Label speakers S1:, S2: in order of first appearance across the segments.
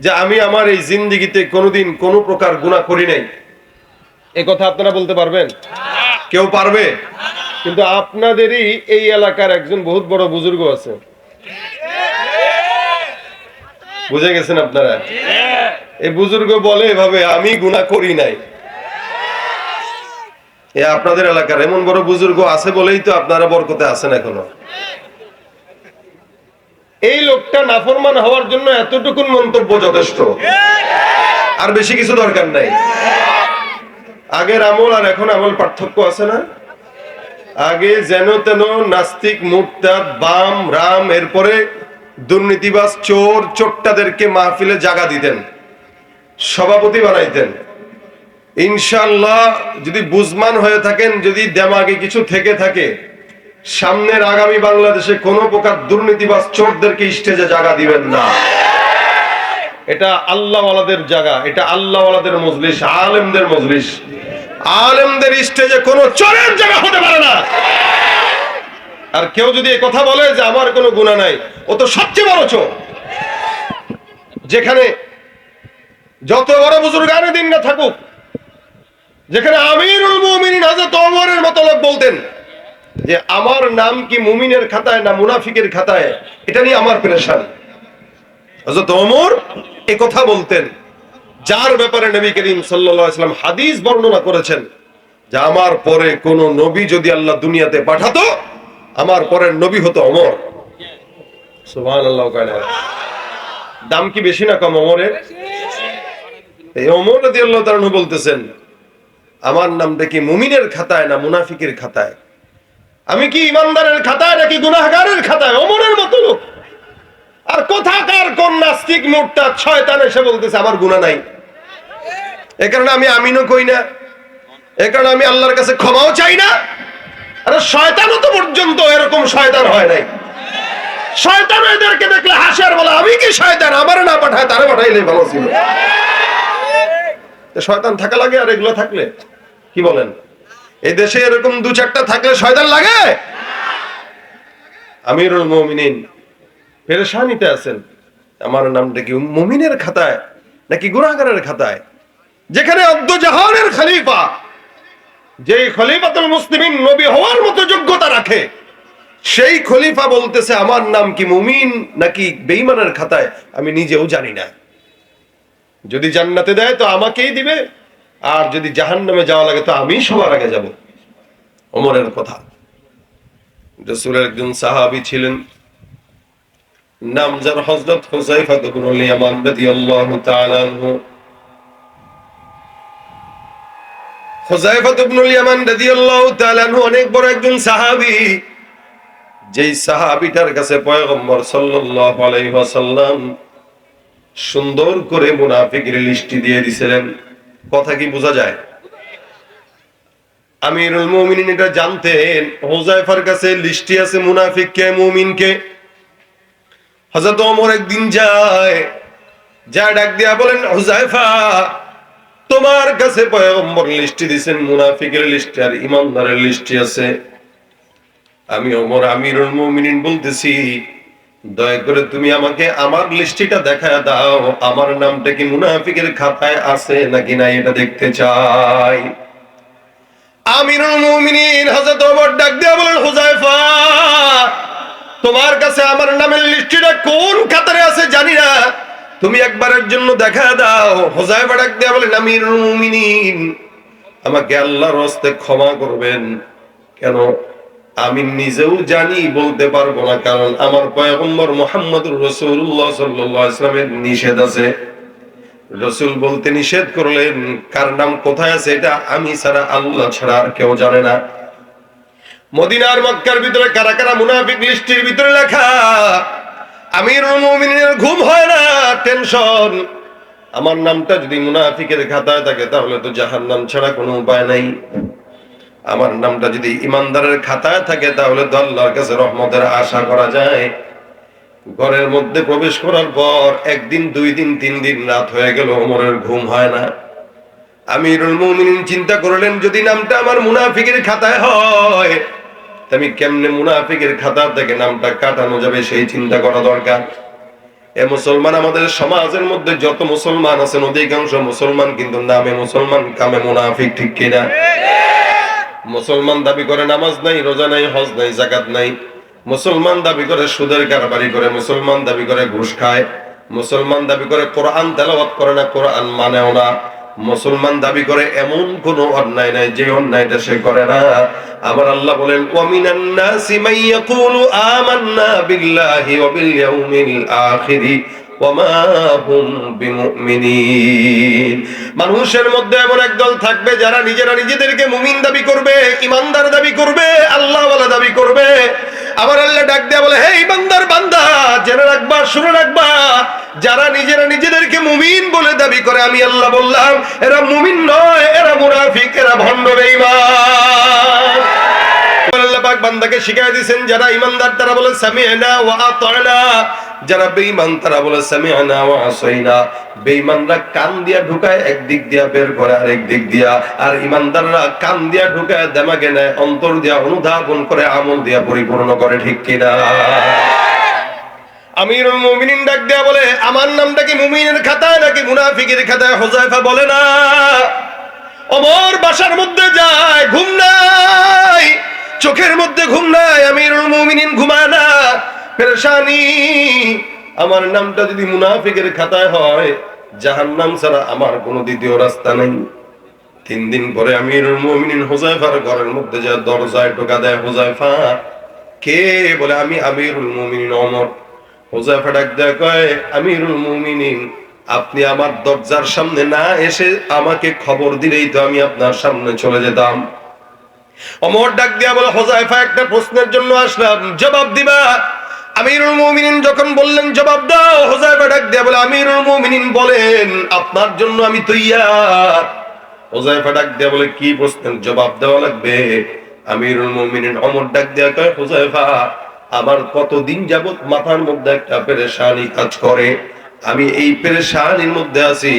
S1: যে আমি আমার এই জিন্দিগিতে কোনোদিন কোনো প্রকার গুণা করি নাই। এ কথা আপনারা বলতে পারবেন? কেউ পারবে? কিন্তু আপনাদেরই এই এলাকার একজন বহুত বড় বুজুর্গ আছে। বুঝে গেছেন আপনারা? এই বুজুর্গ বলে এভাবে, আমি গুণা করি নাই। এ আপনাদের এলাকার এমন বড় বুজুর্গ আছে বলেই তো আপনারা বরকতে আছেন এখনও। এই লোকটা নাফরমান হওয়ার জন্য এতটুকুন মন্তব্য যথেষ্ট। আর বেশি কিছু দরকার নাই। আগের আমল আর এখন আমল পার্থক্য আছে না? আগে যেন তেন নাস্তিক মুরতাদ বাম রাম এরপরে দুর্নীতিবাস চোর চোট্টাদেরকে মাহফিলে জাগা দিতেন। সভাপতি বানাইতেন। ইনশাল্লাহ যদি বুজমান হয়ে থাকেন যদি দেমাগে কিছু থেকে থাকে সামনের আগামী বাংলাদেশে কোনো প্রকার দুর্নীতিবাজ চোরদেরকে স্টেজে জায়গা দিবেন না। এটা আল্লাহওয়ালাদের জায়গা, এটা আল্লাহওয়ালাদের মজলিস, আলেমদের মজলিস। আলেমদের স্টেজে কোনো চোরের জায়গা হতে পারে না। আর কেউ যদি কথা বলে যে আমার কোনো গুণা নাই, ও তো সবচেয়ে বড় চোর। যেখানে যত বড় বুজুর্গানে দিন না থাকুক, যেখানে আমিরুল মুমিনিন হযরত ওমরের মতো লোক বলতেন যে আমার নাম কি মুমিনের খাতায় না মুনাফিকের খাতায়? এটা নিয়ে আমার পেরেশান। এই কথা বলতেন। যার ব্যাপারে নবী করিম সাল্লাম হাদিস বর্ণনা করেছেন যে আমার পরে কোন নবী যদি আল্লাহ দুনিয়াতে পাঠাতো, আমার পরের নবী হতো অমর দাম কি বেশি না কম অমরের এই অমর রাদিয়াল্লাহু তাআলা বলতেছেন, আমার নামটা কি মুমিনের খাতায় না মুনাফিকের খাতায়। আমি কি ইমানদারের খাতায় নাকি গুনাহগারের খাতায়? অমরের মতো লোক। আর কোথাকার কোন নাস্তিক মোটটা শয়তান এসে বলতেছে, আমার গুনাহ নাই। এ কারণে আমি আমিনও কই না। এ কারণে আমি আল্লাহর কাছে ক্ষমাও চাই না। আরে শয়তানও তো পর্যন্ত এরকম শয়তান হয় নাই। শয়তান এদেরকে দেখলে হাসে আর বলে, আমি কি শয়তান? আমার না পাঠায়, তারে পাঠাইলে ভালো ছিল। শয়তান থাকা লাগে আর এগুলো থাকলে, কি বলেন? এই দেশে এরকম দু চারটা থাকলে শয়তান লাগে? আমিরুল মুমিনিন, পেরেশানিতে আছেন। আমার নামটা কি মমিনের খাতায় নাকি গুনাহগারের খাতায়? যেখানে জাহানের খলিফা যে খলিফাতুল মুসলিমিন নবী হওয়ার মতো যোগ্যতা রাখে, সেই খলিফা বলতেছে, আমার নাম কি মুমিন নাকি বেঈমানের খাতায়? আমি নিজেও জানি না। যদি জান্নাতে দেয় তো আমাকেই দিবে। আর যদি জাহান্নামে যাওয়া লাগে, তো আমি সবার আগে যাব। ওমরের কথা। রসুলের একজন সাহাবী ছিলেন, নাম যার রাদিয়াল্লাহু তাআলা আনহু। তাআলা আনহু অনেক বড় একজন সাহাবী। যেই সাহাবীটার কাছে পয়গম্বর সাল্লাল্লাহু আলাইহি ওয়াসাল্লাম সুন্দর করে মুনাফিকের লিস্টি দিয়ে দিছিলেন। কথা কি বোঝা যায়? আমিরুল মুমিনিন এটা জানতেন হুযায়ফার কাছে লিস্টি আছে মুনাফিক কে, মুমিন কে। হযরত ওমর একদিন যায় যা ডাক দিয়া বলেন তোমার কাছে পয়গম্বর লিস্টি দিবেন মুনাফিকের লিস্টি আর ইমানদারের লিস্টি আছে। আমি ওমর আমিরুল মুমিনিন বলতেছি দয়া করে তুমি আমাকে আমার লিস্টিটা দেখা দাও। আমার নামটা কি মুনাফিকের খাতায় আছে নাকি না এটা দেখতে চাই। আমিরুল মুমিনিন হযরত ওমর ডাক দিয়া বলেন হুযায়ফা তোমার কাছে আমার নামের লিস্টিটা কোন খাতারে আছে জানি না। তুমি একবারের জন্য দেখা দাও। হুযায়ফা ডাক দিয়া বলেন, আমিরুল মুমিনিন, আমাকে আল্লাহর হস্তে ক্ষমা করবেন। কেন? আমি নিজেও জানি, বলতে পারব না, কারণ আমার পয়গম্বর মোহাম্মদুর রসুল্লাহ সাল্লামের নিষেধ আছে। রসুল বলতে নিষেধ করলেন, কার নাম কোথায় আছে এটা আমি ছাড়া আল্লাহ ছাড়া আর কেউ জানে না। মদিনার মক্কার ভিতরে কারা কারা মুনাফিক লিস্টির ভিতরে লেখা, আমির মুমিনের ঘুম হয় না, টেনশন। আমার নামটা যদি মুনাফিকের খাতায় থাকে, তাহলে তো জাহার জাহান্নাম ছাড়া কোনো উপায় নাই। আমার নামটা যদি ইমানদারের খাতায় থাকে, তাহলে তো আল্লাহর কাছে রহমতের আশা করা যায়। ঘরের মধ্যে প্রবেশ করার পর একদিন, দুই দিন, তিন দিন রাত হয়ে গেল, ওমরের ঘুম হয় না। আমিরুল মুমিনিন চিন্তা করলেন, যদি নামটা আমার মুনাফিকের খাতায় হয় আমি কেমনে মুনাফিকের খাতা থেকে নামটা কাটানো যাবে, সেই চিন্তা করা দরকার। এ মুসলমান আমাদের সমাজের মধ্যে যত মুসলমান আছেন, অধিকাংশ মুসলমান কিন্তু নামে মুসলমান, কামে মুনাফিক ঠিক কিনা? মুসলমান দাবি করে নামাজ নাই, রোজা নাই, হজ নাই জাকাত নাই। মুসলমান দাবি করে সুদের কারবারি করে, মুসলমান দাবি করে ঘুষ খায়। মুসলমান দাবি করে কোরআন তেলাওয়াত করে না, কোরআন মানেও না। মুসলমান দাবি করে এমন কোন অন্যায় নাই, যে অন্যায়টা সে করে না। আবার আল্লাহ বলেন, ওয়ামিনান নাসি মান ইয়াকুলু আমান্না বিল্লাহি ওয়া বিল ইয়াউমিল আখিরি। মানুষের মধ্যে এমন একদল থাকবে যারা নিজেরা নিজেদেরকে মুমিন দাবি করবে, ইমানদার দাবি করবে আল্লাহ দাবি করবে। আবার আল্লাহ ডাক দেয়া বলে হে ইমানদার বান্দা, জেনে রাখবা, শুনে রাখবা। যারা নিজেরা নিজেদেরকে মুমিন বলে দাবি করে, আমি আল্লাহ বললাম, এরা মুমিন নয়, এরা মুনাফিক, এরা ভণ্ড বেঈমান। বান্দাকে শিখাই দিয়েছেন, যারা ইমানদার, তারা বলে সামি'না ওয়া আতা'না যারা বেঈমান, তারা বলে সামি'না ওয়া আসাইনা। বেঈমানরা কান দিয়া ঢুকায়, এক দিক দিয়া বের করে, আরেক দিক দিয়া। আর ইমানদাররা কান দিয়া ঢুকায়, দেমাগে নেয়, অন্তর দিয়া অনুধাবন করে, আমল দিয়া পরিপূর্ণ করে, ঠিক কিনা? আমিরুল মুমিনিন ডাক দেয়া বলে, আমার নামটা কি মুমিনের খাতায় নাকি মুনাফিকের খাতায়? হোজাইফা বলে, না। অমর বাসার মধ্যে যায়, ঘুম নাই। চোখের মধ্যে ঘুম নাই, আমিরুল মুমিনিন পেরেশানি, আমার নামটা যদি মুনাফিকের খাতায় হয় জাহান নাম ছাড়া আমার কোনো দ্বিতীয় রাস্তা নেই। তিন দিন পরে আমিরুল মুমিনিন হোজাইফার ঘরের মধ্যে যা দরজায় টোকা দেয় হোজাইফা কে বলে, আমি আমিরুল মুমিনিন অমর। হোজাইফা ডাক দেয়, কয়, আমিরুল মুমিনিন, আপনি আমার দরজার সামনে না এসে আমাকে খবর দিলেই তো আমি আপনার সামনে চলে যেতাম। অমর ডাক দিয়া বলে হোজাইফা একটা প্রশ্নের জন্য আসলাম। জবাব দিবা? আমিরুল মুমিনিন যখন বললেন, জবাব দাও। হোজাইফা ডাক দিয়া বলে, আমিরুল মুমিনিন বলেন, আপনার জন্য আমি তৈয়ার। হোজাইফা ডাক দিয়া বলে, কি প্রশ্নের জবাব দেওয়া লাগবে? আমিরুল মুমিনিন অমর ডাক দিয়া কয় হোজাইফা আমার কতদিন যাবত মাথার মধ্যে একটা পেরেশানি কাজ করে? আমি এই পেরেশানির মধ্যে আছি।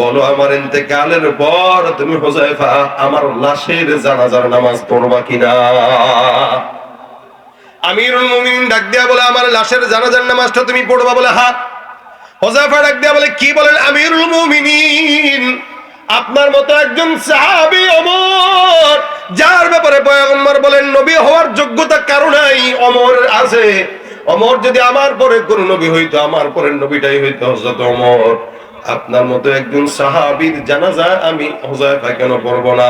S1: বলো আমার ইন্তেকালের পর তুমি হোজাইফা আমার লাশের জানাজার নামাজ পড়বা কিনা? আমিরুল মুমিনিন ডাক দিয়া বলে, আমার লাশের জানাজার নামাজটা তুমি পড়বা বলে হ্যাঁ হোজাইফা ডাক দিয়া বলে, কি বলেন আমিরুল মুমিনিন? আপনার মতো একজন সাহাবী অমর, যার ব্যাপারে পয়গম্বর বলেন, নবী হওয়ার যোগ্যতা কারও নাই, অমর আছে। অমর যদি আমার পরে কোন নবী হইতো, আমার পরের নবীটাই হইতো হযরত অমর। আপনার মতো একজন সাহাবীর জানাজা আমি হুযায়ফা কেন পড়ব না?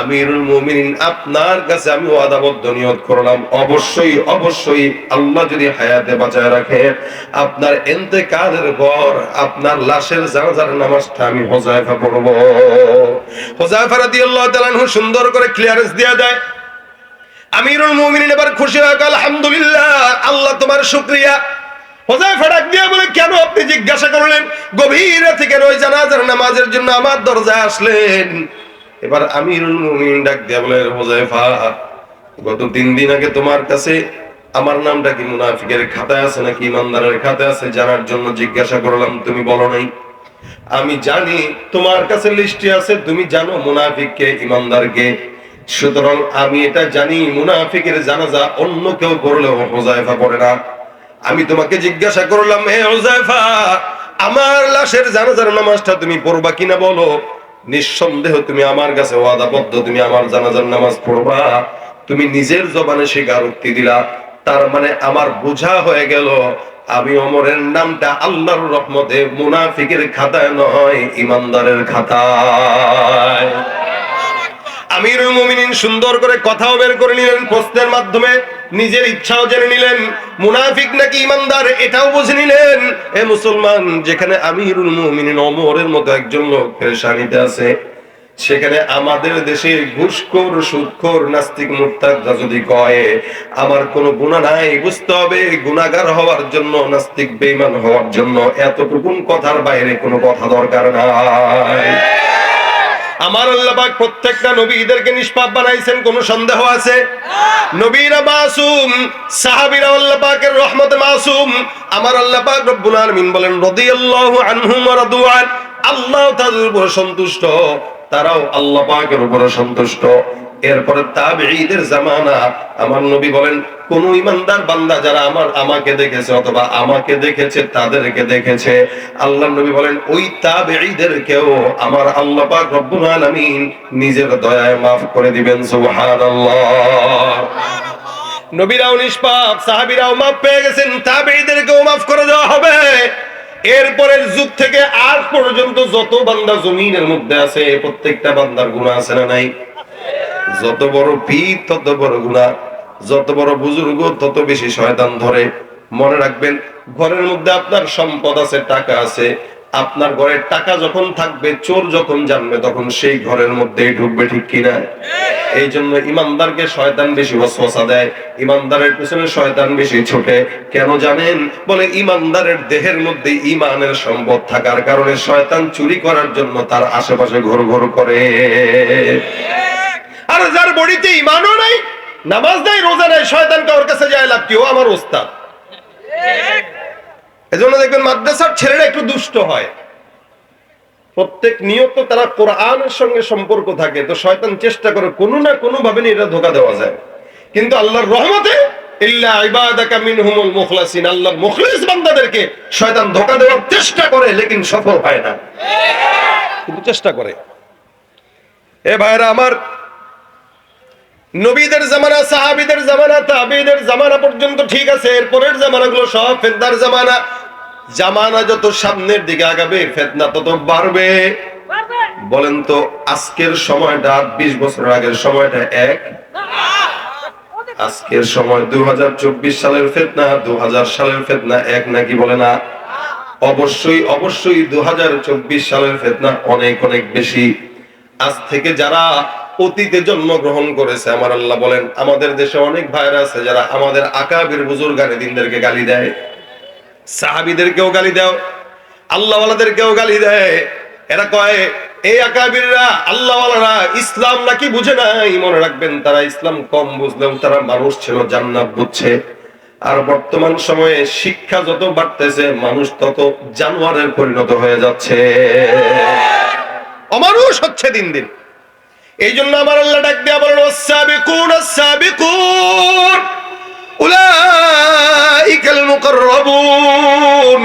S1: আমিরুল মুমিনিন, আপনার কাছে আমি ওয়াদাবদ্ধ নিয়ত করলাম। অবশ্যই অবশ্যই আল্লাহ যদি হায়াতে বাঁচায় রাখে, আপনার পর আপনার লাশের জানাজার নামাজটা আমি রাদিয়াল্লাহু তাআলা সুন্দর করে ক্লিয়ারেন্স দিয়ে। আমিরুল মুমিনিন এবার খুশি হয়ে গেল আল্লাহ তোমার শুকরিয়া। কেন আপনি জিজ্ঞাসা করলেন? গভীর জানাজার নামাজের জন্য আমার দরজায় আসলেন? এবার ডাক বলে গত তিন দিন আগে তোমার কাছে আমার নামটা কি মুনাফিকের খাতায় আছে নাকি ইমানদারের আছে? জানার জন্য জিজ্ঞাসা করলাম, তুমি বলো নাই। আমি জানি তোমার কাছে লিস্টে আছে, তুমি জানো মুনাফিক মুনাফিককে, ইমানদারকে সুতরাং আমি এটা জানি, মুনাফিকের জানাজা অন্য কেউ করলেও হোজাইফা পড়ে না। আমি তোমাকে জিজ্ঞাসা করলাম, হে হোজাইফা আমার লাশের জানাজার নামাজটা তুমি পড়বা কিনা বলো? নিঃসন্দেহ তুমি আমার কাছে ওয়াদাবদ্ধ, তুমি আমার জানাজার নামাজ পড়বা। তুমি নিজের জবানে স্বীকারোক্তি দিলা। তার মানে আমার বোঝা হয়ে গেল, আমি অমরের নামটা আল্লাহর রহমতে মুনাফিকের খাতায় নয়, ইমানদারের খাতায়। আমিরুল মুমিনিন সুন্দর করে কথাও বের করে নিলেন প্রশ্নের মাধ্যমে নিজের ইচ্ছাও জেনে নিলেন, মুনাফিক নাকি ইমানদার এটাও বুঝে নিলেন। এ মুসলমান, যেখানে আমিরুল মুমিনিন অমরের মতো একজন লোক পেরেশানিতে আছে, সেখানে আমাদের দেশে ঘুষখোর, সুদখোর, নাস্তিক, মুরতাদরা যদি কয়, আমার কোনো গুণা নাই, বুঝতে হবে গুণাগার হওয়ার জন্য, নাস্তিক, বেঈমান হওয়ার জন্য এত এতটুকুন কথার বাইরে কোনো কথা দরকার নাই। আমার আল্লাহবাক প্রত্যেকটা নবীদেরকে নিষ্পাপ বানাইছেন, কোন সন্দেহ আছে? নবীরা মাসুম, সাহাবিরা আল্লাহ রহমত মাসুম। আমার আল্লাহ পাক রব্বুল আলমিন বলেন, রাদিয়াল্লাহু আনহুম ওয়া আল্লাহ তাদের উপর সন্তুষ্ট, তারাও আল্লাহ পাকের উপর সন্তুষ্ট। এরপরে তাবেঈদের জামানা। আমার নবী বলেন, কোন ইমানদার বান্দা যারা আমার, আমাকে দেখেছে অথবা আমাকে দেখেছে, তাদেরকে দেখেছে। আল্লাহ নবী বলেন, ওই তাবেঈদেরকেও আমার আল্লাহ পাক রব্বুল নিজের দয়ায় maaf করে দিবেন, সুবহানাল্লাহ। নবীরাও নিষ্পাপ, সাহাবীরাও মাফ পেয়ে গেছেন, তাবেঈদেরকেও মাফ করে দেওয়া হবে। এরপরের যুগ থেকে আজ পর্যন্ত যত বান্দা জমিনের মধ্যে আছে, প্রত্যেকটা বান্দার গুনাহ আছে না নাই? যত বড় পীর, তত বড় গুণা যত বড় বুজুর্গ, তত বেশি শয়তান ধরে। মনে রাখবেন, ঘরের মধ্যে আপনার সম্পদ আছে, টাকা আছে। আপনার ঘরে টাকা যখন থাকবে, চোর যখন জানবে, তখন সেই ঘরের মধ্যেই ঢুকবে, ঠিক কিনা? এই জন্য ইমানদারকে শয়তান বেশি ওয়াসওয়াসা দেয়, ইমানদারের পিছনে শয়তান বেশি ছোটে। কেন জানেন? বলে ইমানদারের দেহের মধ্যে ইমানের সম্পদ থাকার কারণে শয়তান চুরি করার জন্য তার আশেপাশে ঘোর ঘোর করে। আর যার বডিতে ইমানও নাই, নামাজ নাই, রোজা নাই, শয়তানকে ওর কাছে যায় কি? ও আমার ওস্তাদ। এজন্য দেখবেন মাদ্রাসার ছেলেরা একটু দুষ্ট হয়। প্রত্যেক নিয়ত তারা কোরআনের সঙ্গে সম্পর্ক থাকে, তো শয়তান চেষ্টা করে কোনো না কোনো ভাবে এটা ধোকা দেওয়া যায়। কিন্তু আল্লাহর রহমতে, ইল্লা ইবাদাকা মিনহুমুল মুখলাসিন, আল্লাহর মুখলিস বান্দাদেরকে শয়তান ধোকা দেওয়ার চেষ্টা করে, লেকিন সফল হয় না। কিন্তু চেষ্টা করে। এ ভাইরা আমার নবীদের জামানা, সাহাবীদের জামানা, তাবিদের জামানা পর্যন্ত ঠিক আছে, এরপরের জামানাগুলো সব ফেতনার জামানা। জামানা যত সামনের দিকে আগাবে, ফেতনা তত বাড়বে। বলেন তো, আজকের সময়টা, বিশ বছর আগের সময়টা এক? আজকের সময় দু হাজার চব্বিশ সালের ফেতনা দু সালের ফেতনা এক নাকি বলে না? অবশ্যই অবশ্যই দু হাজার চব্বিশ সালের ফেতনা অনেক অনেক বেশি। আজ থেকে যারা অতীতে জন্মগ্রহণ করেছে। আমার আল্লাহ বলেন, আমাদের দেশে অনেক ভাইরা আছে যারা আমাদের আকাবির বুজুর গালি দিনদেরকে গালি দেয়। সাহাবিদেরকেও গালি দাও আল্লাহওয়ালাদেরকেও গালি দেয়। এরা কয় এই আকাবিররা, আল্লাহওয়ালারা ইসলাম নাকি বুঝে নাই? মনে রাখবেন, তারা ইসলাম কম বুঝলেও তারা মানুষ ছিল, জান্নাত বুঝছে। আর বর্তমান সময়ে শিক্ষা যত বাড়তেছে, মানুষ তত জানোয়ারের পরিণত হয়ে যাচ্ছে। অমানুষ হচ্ছে দিন দিন। এই জন্য আমার আল্লাহ ডাক দেয়া বলেন ওয়াসাবিকুন আসাবিকুন উলাইকাল মুকাররাবুন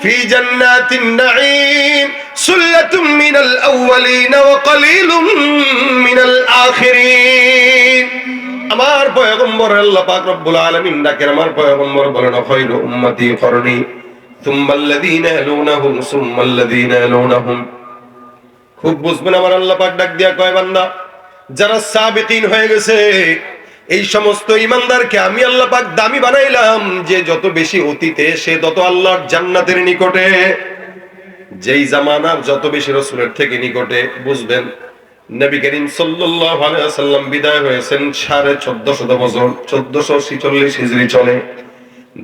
S1: في جنات النعيم سلة من الأولين وقليل من الآخرين আমার পয়গম্বর আল্লাহ পাক রব্বুল আলামিন ডাকেন আমার পয়গম্বর বলেন খায়রু উম্মতি করনি সুম্মা আল্লাযীনা ইয়ালুনাহুম সুম্মা আল্লাযীনা ইয়ালুনাহুম খুব বুঝবেন আমার আল্লাহ পাক ডাক দিয়া কয় বান্দা, যারা সাবিকিন হয়ে গেছে, এই সমস্ত ইমানদারকে আমি আল্লাহ পাক দামি বানাইলাম, যে যত বেশি অতীতে, সে তত আল্লাহর জান্নাতের নিকটে। যেই জামানার যত বেশি রসুলের থেকে নিকটে, বুঝবেন, নবী করিম ওয়াসাল্লাম বিদায় হয়েছেন সাড়ে চোদ্দশত বছর, চোদ্দশো ছিচল্লিশ হিজরি চলে।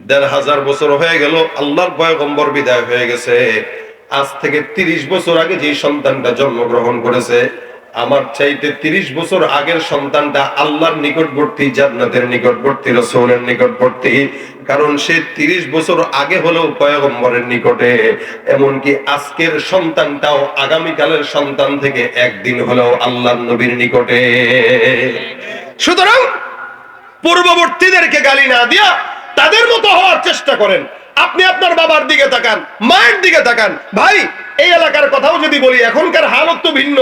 S1: দেড় হাজার বছর হয়ে গেল, আল্লাহর পয়গম্বর বিদায় হয়ে গেছে। আজ থেকে তিরিশ বছর আগে যে সন্তানটা জন্মগ্রহণ করেছে, আমার চাইতে তিরিশ বছর আগের সন্তানটা আল্লাহর নিকটবর্তী, জান্নাতের নিকটবর্তী, রসৌলের নিকটবর্তী। কারণ সে তিরিশ বছর আগে হলেও পয়গম্বরের নিকটে। এমনকি আজকের সন্তানটাও আগামীকালের সন্তান থেকে একদিন হলেও আল্লাহ নবীর নিকটে। সুতরাং পূর্ববর্তীদেরকে গালি না দিয়া তাদের মতো হওয়ার চেষ্টা করেন। আপনি আপনার বাবার দিকে তাকান, মায়ের দিকে তাকান। ভাই, এই এলাকার কথাও যদি বলি, এখনকার হালত তো ভিন্ন।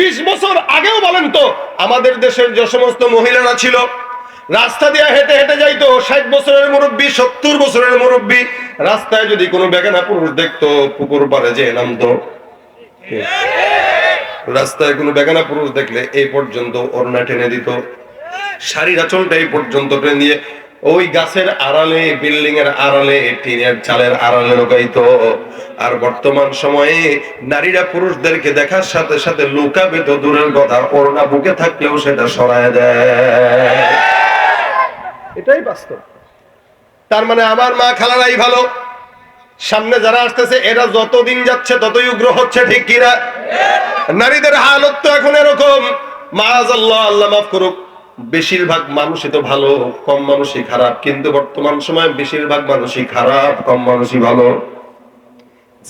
S1: বিশ বছর আগেও বলেন তো, আমাদের দেশের যে সমস্ত মহিলারা ছিল, রাস্তা দিয়ে হেঁটে হেঁটে যাইতো, ষাট বছরের মুরব্বী, সত্তর বছরের মুরব্বী, রাস্তায় যদি কোনো বেগানা পুরুষ দেখতো, পুকুর পারে যে নামতো। রাস্তায় কোনো বেগানা পুরুষ দেখলে এই পর্যন্ত ওড়না টেনে দিত। শাড়ির আঁচলটা এই পর্যন্ত টেনে দিয়ে ওই গাছের আড়ালে বিল্ডিং এর আড়ালে, টিনের চালের আড়ালে লুকাইতো আর বর্তমান সময়ে নারীরা পুরুষদেরকে দেখার সাথে সাথে লুকাবে তো দূরের কথা ওড়না বুকে থাকলেও সেটা সরায় দেয়। এটাই বাস্তব। তার মানে আমার মা খালারাই ভালো। সামনে যারা আসতেছে, এরা যতদিন যাচ্ছে, ততই উগ্র হচ্ছে, ঠিক কিনা? নারীদের হালত তো এখন এরকম। মাজ আল্লাহ আল্লাহ মাফ করুক। বেশিরভাগ মানুষই তো ভালো, কম মানুষই খারাপ। কিন্তু বর্তমান সময় বেশিরভাগ মানুষই খারাপ, কম মানুষই ভালো।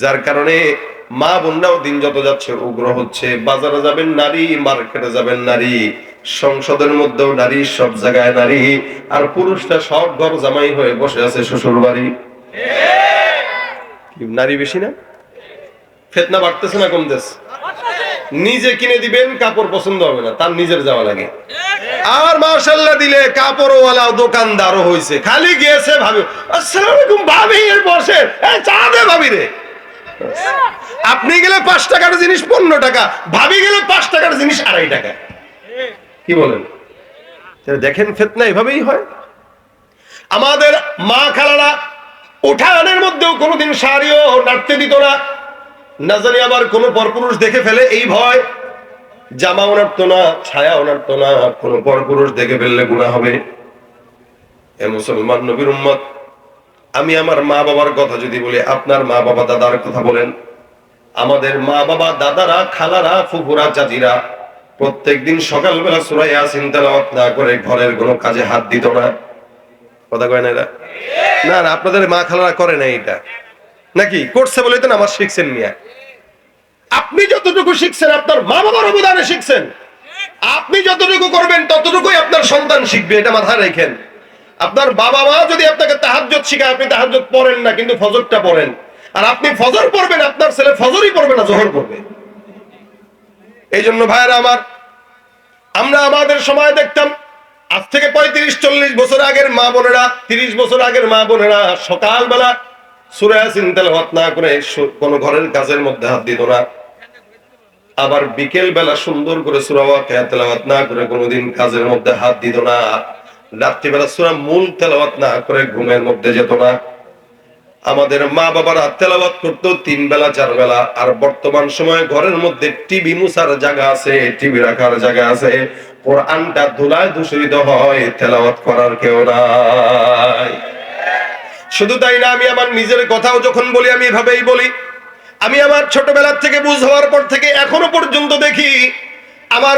S1: যার কারণে মা বোনরাও দিন যত যাচ্ছে উগ্র হচ্ছে। বাজারে যাবেন নারী, মার্কেটে যাবেন নারী। সংসদের মধ্যেও নারী, সব জায়গায় নারী। আর পুরুষটা সব ঘর জামাই হয়ে বসে আছে শ্বশুর বাড়ি নারী বেশি না? ফেতনা বাড়তেছে না কমতেছে? নিজে কিনে দিবেন, কাপড় পছন্দ হবে না, তার নিজের যাওয়া লাগে। আর মার্শাল্লাহ দিলে কাপড়ওয়ালা দোকানদারও হয়েছে খালি গিয়েছে ভাবি, আসসালামু আলাইকুম ভাবি এর বসে চা দে ভাবি রে। আপনি গেলে পাঁচ টাকার জিনিস, পনেরো টাকা। ভাবি গেলে পাঁচ টাকার জিনিস, আড়াই টাকা। কি বলেন? দেখেন, ফেতনা এভাবেই হয়। আমাদের মা খালারা উঠানের মধ্যেও কোনোদিন শাড়িও নাড়তে দিত না। না জানি আবার কোন পরপুরুষ দেখে ফেলে, এই ভয়। জামা ওনারতো না, ছায়া ওনারতো না, কোন পরপুরুষ দেখে ফেললে গুণা হবে। এ মুসলমান নবীর উম্মত, আমি আমার মা বাবার কথা যদি বলি, আপনার মা বাবা দাদার কথা বলেন। আমাদের মা বাবা, দাদারা, খালারা, ফুফুরা, চাচিরা প্রত্যেকদিন সকালবেলা সুরাই আসিন তেলাওয়াত না করে ঘরের কোনো কাজে হাত দিত না। কথা কয় না এরা? না না, আপনাদের মা খালারা করে না এটা নাকি? করছে বলে তো না আমার শিখছেন মিয়া। আপনি যতটুকু শিখছেন, আপনার মা বাবার অবদানে শিখছেন। আপনি যতটুকু করবেন, ততটুকুই আপনার সন্তান শিখবে, এটা মাথায় রেখেন। আপনার বাবা মা যদি আপনাকে তাহাজ্জুদ শিখায়, আপনি তাহাজ্জুদ পড়েন না, কিন্তু ফজরটা পড়েন। আর আপনি ফজর পড়বেন, আপনার ছেলে ফজরই পড়বে না, জোহর পড়বে। এই জন্য ভাইয়েরা আমার, আমরা আমাদের সময় দেখতাম, আজ থেকে পঁয়ত্রিশ, চল্লিশ বছর আগের মা বোনেরা, তিরিশ বছর আগের মা বোনেরা সকালবেলা সুরে চিন্তাল না করে কোনো ঘরের কাজের মধ্যে হাত দিত না। আবার বিকেল বেলা সুন্দর করে সুরাওয়া তেলাওয়াত না করে কোনোদিন কাজের মধ্যে হাত দিত না। রাত্রিবেলা সুরা মূল তেলাওয়াত না করে ঘুমের মধ্যে যেত না। আমাদের মা বাবারা তেলাওয়াত করতো তিন বেলা, চার বেলা। আর বর্তমান সময়ে ঘরের মধ্যে টিভি মুসার জায়গা আছে টিভি রাখার জায়গা আছে। কোরআনটা ধুলায় দূষিত হয়, তেলাওয়াত করার কেউ নাই। শুধু তাই না, আমি আমার নিজের কথাও যখন বলি, আমি এভাবেই বলি। আমি আমার ছোটবেলার থেকে বুঝ হওয়ার পর থেকে এখনও পর্যন্ত দেখি আমার